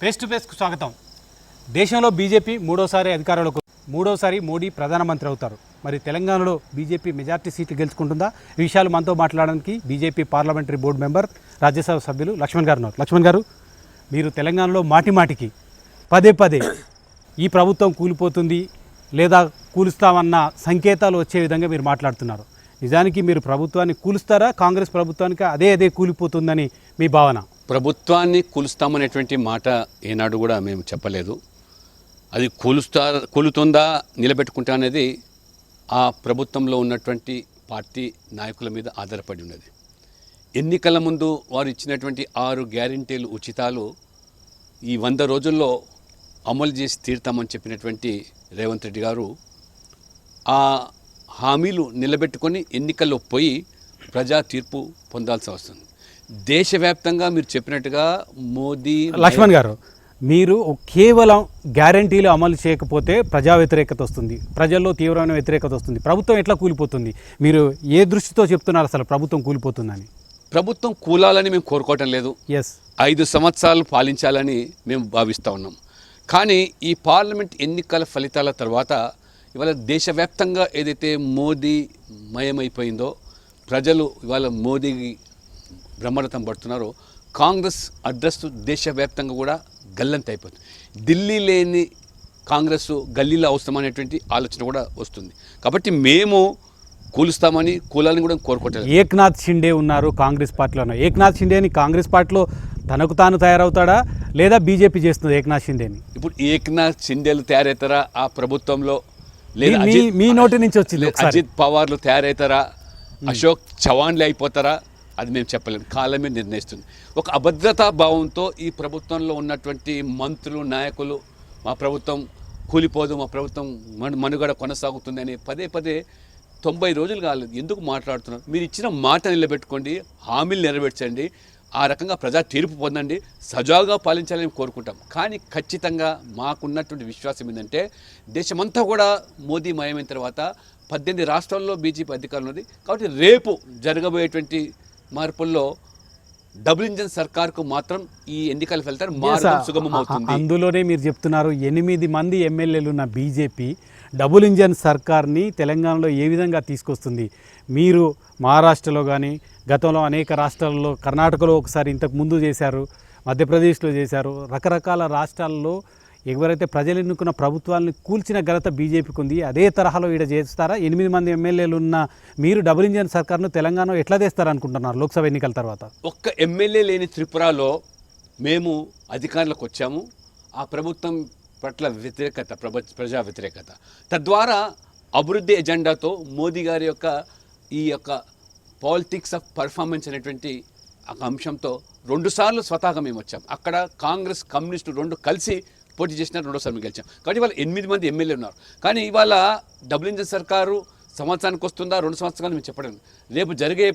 Face to ఫేస్కు స్వాగతం. దేశంలో BJP మూడోసారి అధికారంలోకి మూడోసారి మోడీ ప్రధానమంత్రి అవుతారు. మరి తెలంగాణలో బీజేపీ మెజార్టీ సీట్లు గెలుచుకుంటుందా? ఈ విషయాలు మనతో మాట్లాడడానికి BJP parliamentary board member Rajya Sabha సభ్యులు లక్ష్మణ్ గారు ఉన్నారు. లక్ష్మణ్ గారు మీరు తెలంగాణలో మాటి మాటికి పదే పదే ఈ ప్రభుత్వం కూలిపోతుంది లేదా కూలుస్తామన్న సంకేతాలు వచ్చే విధంగా మీరు మాట్లాడుతున్నారు. నిజానికి మీరు ప్రభుత్వాన్ని కూలుస్తారా? కాంగ్రెస్ ప్రభుత్వానికి అదే అదే కూలిపోతుందని మీ భావన? ప్రభుత్వాన్ని కూలుస్తామనేటువంటి మాట ఏనాడు కూడా మేము చెప్పలేదు. అది కూలుస్తా కూలుతుందా నిలబెట్టుకుంటా అనేది ఆ ప్రభుత్వంలో ఉన్నటువంటి పార్టీ నాయకుల మీద ఆధారపడి ఉన్నది. ఎన్నికల ముందు వారు ఇచ్చినటువంటి ఆరు గ్యారంటీలు ఉచితాలు ఈ వంద రోజుల్లో అమలు చేసి తీరుతామని చెప్పినటువంటి రేవంత్ రెడ్డి గారు ఆ హామీలు నిలబెట్టుకొని ఎన్నికల్లో పోయి ప్రజా తీర్పు పొందాల్సి వస్తుంది. దేశవ్యాప్తంగా మీరు చెప్పినట్టుగా మోదీ లక్ష్మణ్ గారు మీరు కేవలం గ్యారంటీలు అమలు చేయకపోతే ప్రజా వ్యతిరేకత వస్తుంది. ప్రజల్లో తీవ్రమైన వ్యతిరేకత వస్తుంది. ప్రభుత్వం ఎట్లా కూలిపోతుంది? మీరు ఏ దృష్టితో చెప్తున్నారు అసలు ప్రభుత్వం కూలిపోతుందని? ప్రభుత్వం కూలాలని మేము కోరుకోవటం లేదు. ఎస్ ఐదు సంవత్సరాలు పాలించాలని మేము భావిస్తూ ఉన్నాం. కానీ ఈ పార్లమెంట్ ఎన్నికల ఫలితాల తర్వాత ఇవాళ దేశవ్యాప్తంగా ఏదైతే మోదీ మయమైపోయిందో ప్రజలు ఇవాళ మోదీకి బ్రహ్మరథం పడుతున్నారో. కాంగ్రెస్ అడ్రస్ దేశవ్యాప్తంగా కూడా గల్లంత అయిపోతుంది. ఢిల్లీ లేని కాంగ్రెస్ గల్లీలో అవసరమనేటువంటి ఆలోచన కూడా వస్తుంది. కాబట్టి మేము కూలుస్తామని కూలాలని కూడా కోరుకోవట్లేదు. ఏక్నాథ్ షిండే ఉన్నారు కాంగ్రెస్ పార్టీలో ఉన్నారు ఏక్నాథ్ షిండేని కాంగ్రెస్ పార్టీలో తనకు తాను తయారవుతాడా లేదా బీజేపీ చేస్తుంది ఏక్నాథ్ షిండేని? ఇప్పుడు ఏక్నాథ్ సిండేలు తయారవుతారా ఆ ప్రభుత్వంలో? లేదా మీ- నోటి నుంచి వచ్చింది. అజిత్ పవార్లు తయారవుతారా అశోక్ చవాన్లు అయిపోతారా? అది మేము చెప్పలేము కాలమే నిర్ణయిస్తుంది. ఒక అభద్రతా భావంతో ఈ ప్రభుత్వంలో ఉన్నటువంటి మంత్రులు నాయకులు మా ప్రభుత్వం కూలిపోదు మా ప్రభుత్వం మను మనుగడ కొనసాగుతుంది అని పదే పదే తొంభై రోజులు కాలేదు ఎందుకు మాట్లాడుతున్నారు? మీరు ఇచ్చిన మాట నిలబెట్టుకోండి హామీలు నెరవేర్చండి ఆ రకంగా ప్రజా తీర్పు పొందండి సజావుగా పాలించాలని కోరుకుంటాం. కానీ ఖచ్చితంగా మాకున్నటువంటి విశ్వాసం ఏంటంటే దేశమంతా కూడా మోదీ మయమైన తర్వాత పద్దెనిమిది రాష్ట్రాల్లో బీజేపీ అధికారంలో ఉంది. కాబట్టి రేపు జరగబోయేటువంటి మార్పుల్లో డబుల్ ఇంజన్ సర్కార్కు మాత్రం ఈ ఎన్నికల ఫలితాలు మార్గం సుగమం అవుతుంది అందులోనే మీరు చెప్తున్నారు ఎనిమిది మంది ఎమ్మెల్యేలు ఉన్న బీజేపీ డబుల్ ఇంజన్ సర్కార్ని తెలంగాణలో ఏ విధంగా తీసుకొస్తుంది? మీరు మహారాష్ట్రలో కానీ గతంలో అనేక రాష్ట్రాల్లో కర్ణాటకలో ఒకసారి ఇంతకు ముందు చేశారు మధ్యప్రదేశ్లో చేశారు రకరకాల రాష్ట్రాల్లో ఎవరైతే ప్రజలు ఎన్నుకున్న ప్రభుత్వాలను కూల్చిన ఘనత బీజేపీకి ఉంది అదే తరహాలో ఈడ చేస్తారా? ఎనిమిది మంది ఎమ్మెల్యేలు ఉన్న మీరు డబుల్ ఇంజన్ సర్కార్ను తెలంగాణలో ఎట్లా తెస్తారనుకుంటున్నారు లోక్సభ ఎన్నికల తర్వాత? ఒక్క ఎమ్మెల్యే లేని త్రిపురలో మేము అధికారులకు వచ్చాము. ఆ ప్రభుత్వం పట్ల వ్యతిరేకత ప్రభ ప్రజా వ్యతిరేకత. తద్వారా అభివృద్ధి ఎజెండాతో మోదీ గారి యొక్క ఈ యొక్క పాలిటిక్స్ ఆఫ్ పర్ఫార్మెన్స్ అనేటువంటి ఒక అంశంతో రెండుసార్లు స్వతహాగా మేము వచ్చాం. అక్కడ కాంగ్రెస్ కమ్యూనిస్టు రెండు కలిసి పోటీ చేసిన రెండోసారి మేము గెలిచాం. కాబట్టి ఇవాళ ఎనిమిది మంది ఎమ్మెల్యే ఉన్నారు. కానీ ఇవాళ డబుల్ ఇంజన్ సర్కారు సంవత్సరానికి వస్తుందా రెండు సంవత్సరాలు మేము చెప్పడం రేపు జరిగే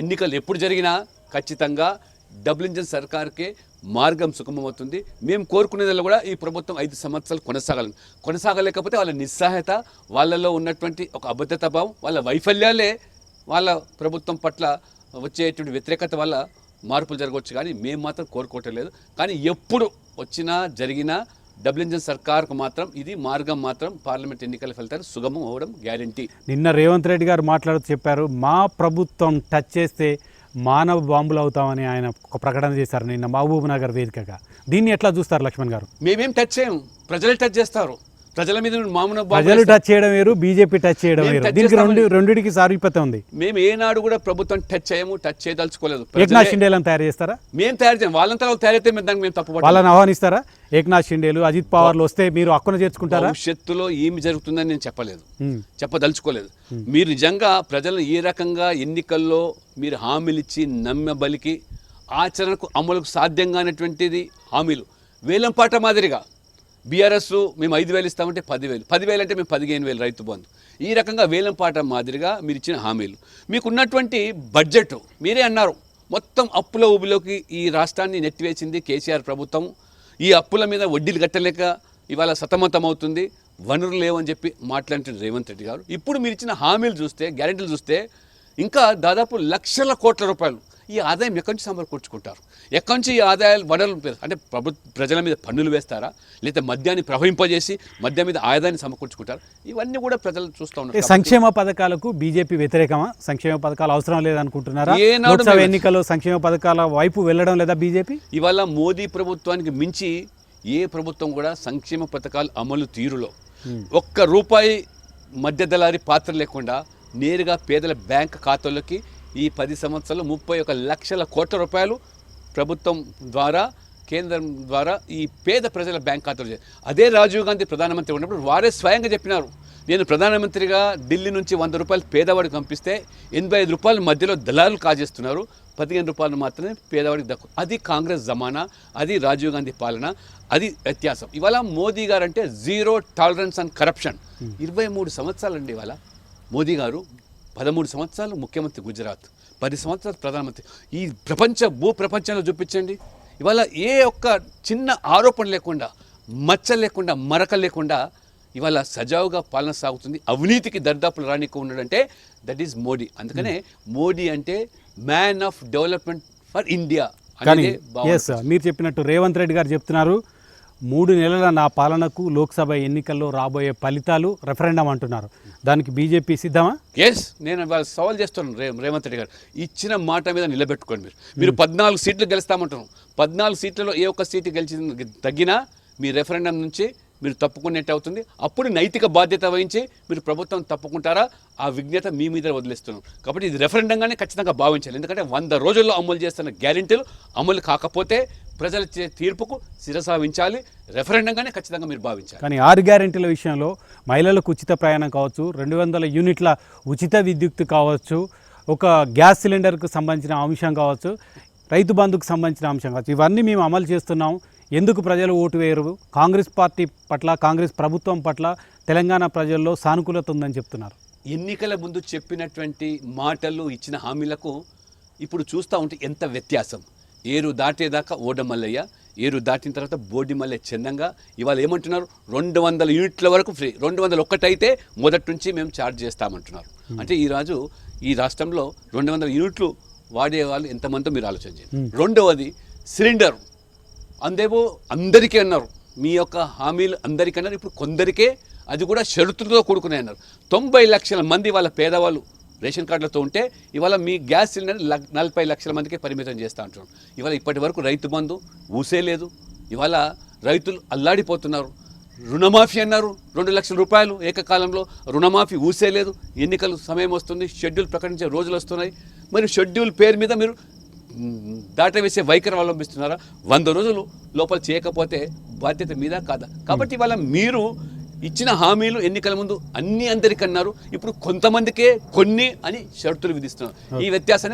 ఎన్నికలు ఎప్పుడు జరిగినా ఖచ్చితంగా డబుల్ ఇంజన్ సర్కార్కే మార్గం సుగమమవుతుంది మేము కోరుకునేది కూడా ఈ ప్రభుత్వం ఐదు సంవత్సరాలు కొనసాగాలని. కొనసాగలేకపోతే వాళ్ళ నిస్సహాయత వాళ్ళలో ఉన్నటువంటి ఒక అబద్ధత భావం వాళ్ళ వైఫల్యాలే వాళ్ళ ప్రభుత్వం పట్ల వచ్చేటువంటి వ్యతిరేకత వల్ల మార్పులు జరగవచ్చు. కానీ మేము మాత్రం కోరుకోవటం లేదు. కానీ ఎప్పుడు వచ్చినా జరిగినా డబుల్ ఇంజన్ సర్కార్కు మాత్రం ఇది మార్గం మాత్రం పార్లమెంట్ ఎన్నికల ఫలితాలు సుగమం అవ్వడం గ్యారంటీ. నిన్న రేవంత్ రెడ్డి గారు మాట్లాడుతూ చెప్పారు మా ప్రభుత్వం టచ్ చేస్తే మానవ బాంబులు అవుతామని ఆయన ఒక ప్రకటన చేశారు నిన్న మహబూబ్ నగర్ వేదికగా. దీన్ని ఎట్లా చూస్తారు లక్ష్మణ్ గారు? మేమేం టచ్ చేయం ప్రజలే టచ్ చేస్తారు. ప్రజల మీద మామూలు ప్రజలు టచ్ చేయడం వేరు బీజేపీ టచ్ చేయడం వేరు. దీనికి రెండు రెండిటికి సారూప్యత ఉంది. మేము ఏనాడు కూడా ప్రభుత్వం టచ్ చేయము టచ్ చేయదలుచుకోలేదు. ఏక్నాథ్ షిండేలను తయారు చేస్తారా? మేము తయారు చేయం. వాళ్ళంతా వాళ్ళు తయారైతే మేము దానికి మేము తప్పు వాళ్ళని ఆహ్వానిస్తారా? ఏక్నాథ్ షిండేలు అజిత్ పవార్లు వస్తే మీరు హక్కున చేర్చుకుంటారా? భవిష్యత్తులో ఏమి జరుగుతుందని నేను చెప్పలేదు. చెప్పదలుచుకోలేదు. మీరు నిజంగా ప్రజలను ఏ రకంగా ఎన్నికల్లో మీరు హామీలు ఇచ్చి నమ్మబలికి ఆచరణకు అమలుకు సాధ్యంగానటువంటిది హామీలు. వేలంపాట మాదిరిగా బీఆర్ఎస్ మేము ఐదు వేలు ఇస్తామంటే పదివేలు. పదివేలు అంటే మేము పదిహేను వేలు రైతు బంధు. ఈ రకంగా వేలం పాట మాదిరిగా మీరు ఇచ్చిన హామీలు. మీకున్నటువంటి బడ్జెట్ మీరే అన్నారు. మొత్తం అప్పుల ఊబిలోకి ఈ రాష్ట్రాన్ని నెట్టివేసింది కేసీఆర్ ప్రభుత్వం. ఈ అప్పుల మీద వడ్డీలు కట్టలేక ఇవాళ సతమతం అవుతుంది. వనరులు లేవని చెప్పి మాట్లాడుతున్న రేవంత్ రెడ్డి గారు. ఇప్పుడు మీరు ఇచ్చిన హామీలు చూస్తే గ్యారెంటీలు చూస్తే ఇంకా దాదాపు లక్షల కోట్ల రూపాయలు ఈ ఆదాయం ఎక్కడి నుంచి సమకూర్చుకుంటారు ఎక్కడి నుంచి ఈ ఆదాయాలు వనరులు అంటే ప్రభు ప్రజల మీద పన్నులు వేస్తారా? లేదా మద్యాన్ని ప్రవహింపజేసి మద్యం మీద ఆదాయాన్ని సమకూర్చుకుంటారు ఇవన్నీ కూడా ప్రజలు చూస్తూ ఉన్నారు సంక్షేమ పథకాలకు బీజేపీ వ్యతిరేకమా? సంక్షేమ పథకాలు అవసరం లేదనుకుంటున్నారా? లోక్సభ ఎన్నికల్లో సంక్షేమ పథకాల వైపు వెళ్ళడం లేదా బీజేపీ? ఇవాళ మోదీ ప్రభుత్వానికి మించి ఏ ప్రభుత్వం కూడా సంక్షేమ పథకాలు అమలు తీరులో. ఒక్క రూపాయి మధ్య దళారి పాత్ర లేకుండా నేరుగా పేదల బ్యాంక్ ఖాతాల్లోకి ఈ పది సంవత్సరాలు ముప్పై ఒక లక్షల కోట్ల రూపాయలు ప్రభుత్వం ద్వారా కేంద్రం ద్వారా ఈ పేద ప్రజల బ్యాంక్ ఖాతాలు అదే రాజీవ్ గాంధీ ప్రధానమంత్రి ఉన్నప్పుడు వారే స్వయంగా చెప్పినారు. నేను ప్రధానమంత్రిగా ఢిల్లీ నుంచి వంద రూపాయలు పేదవాడికి పంపిస్తే ఎనభై ఐదు రూపాయల మధ్యలో దళారులు కాజేస్తున్నారు. పదిహేను రూపాయలు మాత్రమే పేదవాడికి దక్కు. అది కాంగ్రెస్ జమానా అది రాజీవ్ గాంధీ పాలన అది వ్యత్యాసం. ఇవాళ మోదీ గారు అంటే జీరో టాలరెన్స్ అండ్ కరప్షన్. ఇరవై మూడు సంవత్సరాలండి ఇవాళ మోదీ గారు పదమూడు సంవత్సరాలు ముఖ్యమంత్రి గుజరాత్ పది సంవత్సరాలు ప్రధానమంత్రి. ఈ ప్రపంచ భూ ప్రపంచంలో చూపించండి. ఇవాళ ఏ ఒక్క చిన్న ఆరోపణ లేకుండా మచ్చ లేకుండా మరక లేకుండా ఇవాళ సజావుగా పాలన సాగుతుంది. అవినీతికి దర్దాపులు రానికు ఉన్నాడంటే దట్ ఈస్ మోడీ. అందుకనే మోడీ అంటే man of development for India కానీ మీరు చెప్పినట్టు రేవంత్ రెడ్డి గారు చెప్తున్నారు మూడు నెలల నా పాలనకు లోక్సభ ఎన్నికల్లో రాబోయే ఫలితాలు రెఫరెండం అంటున్నారు. దానికి బీజేపీ సిద్ధమా? ఎస్ నేను వాళ్ళు సవాల్ చేస్తున్నాను రే రేవంత్ రెడ్డి గారు. ఇచ్చిన మాట మీద నిలబెట్టుకోండి మీరు. మీరు పద్నాలుగు సీట్లు గెలుస్తామంటున్నాం. పద్నాలుగు సీట్లలో ఏ ఒక్క సీటు గెలిచి తగ్గినా మీ రెఫరెండం నుంచి మీరు తప్పుకునేట్టు అవుతుంది. అప్పుడు నైతిక బాధ్యత వహించి మీరు ప్రభుత్వం తప్పుకుంటారా? ఆ విజ్ఞత మీ మీద వదిలేస్తున్నాం. కాబట్టి ఇది రెఫరెండంగానే ఖచ్చితంగా భావించాలి. ఎందుకంటే వంద రోజుల్లో అమలు చేస్తున్న గ్యారెంటీలు అమలు కాకపోతే ప్రజల చే- తీర్పుకు శిరసావించాలి. రెఫరెండంగానే ఖచ్చితంగా మీరు భావించాలి. కానీ ఆరు గ్యారెంటీల విషయంలో మహిళలకు ఉచిత ప్రయాణం కావచ్చు రెండు వందల యూనిట్ల ఉచిత విద్యుత్ కావచ్చు ఒక గ్యాస్ సిలిండర్కు సంబంధించిన అంశం కావచ్చు రైతు బంధుకు సంబంధించిన అంశం కావచ్చు. ఇవన్నీ మేము అమలు చేస్తున్నాం. ఎందుకు ప్రజలు ఓటు వేయరు? కాంగ్రెస్ పార్టీ పట్ల కాంగ్రెస్ ప్రభుత్వం పట్ల తెలంగాణ ప్రజల్లో సానుకూలత ఉందని చెప్తున్నారు. ఎన్నికల ముందు చెప్పినటువంటి మాటలు ఇచ్చిన హామీలకు ఇప్పుడు చూస్తూ ఉంటే ఎంత వ్యత్యాసం. ఏరు దాటేదాకా ఓడమల్లయ్య ఏరు దాటిన తర్వాత బోడిమల్లె చందంగా ఇవాళ ఏమంటున్నారు? రెండు వందల యూనిట్ల వరకు ఫ్రీ రెండు వందల ఒక్కటైతే మొదటి నుంచి మేము ఛార్జ్ చేస్తామంటున్నారు. అంటే ఈ రాజు ఈ రాష్ట్రంలో రెండు వందల యూనిట్లు వాడే వాళ్ళు ఎంతమందో మీరు ఆలోచన చేయండి. రెండవది సిలిండర్. అందేమో అందరికీ అన్నారు. మీ యొక్క హామీలు అందరికీ అన్నారు. ఇప్పుడు కొందరికే అది కూడా షరతులతో కూడుకున్నాయి అన్నారు. తొంభై లక్షల మంది వాళ్ళ పేదవాళ్ళు రేషన్ కార్డులతో ఉంటే ఇవాళ మీ గ్యాస్ సిలిండర్ నలభై లక్షల మందికే పరిమితం చేస్తా అంటున్నారు. ఇవాళ ఇప్పటి వరకు రైతు బంధు ఊసే లేదు. ఇవాళ రైతులు అల్లాడిపోతున్నారు. రుణమాఫీ అన్నారు. రెండు లక్షల రూపాయలు ఏకకాలంలో రుణమాఫీ ఊసే లేదు. ఎన్నికలు సమయం వస్తుంది. షెడ్యూల్ ప్రకటించే రోజులు వస్తున్నాయి. మరి షెడ్యూల్ పేరు మీద మీరు దాటవేసే వైఖరి అవలంబిస్తున్నారా వంద రోజులు లోపల చేయకపోతే బాధ్యత మీద కాదా? కాబట్టి ఇవాళ మీరు ఇచ్చిన హామీలు ఎన్నికల ముందు అన్ని అందరికీ అన్నారు. ఇప్పుడు కొంతమందికే కొన్ని అని షరతులు విధిస్తున్నారు. ఈ వ్యత్యాసాన్ని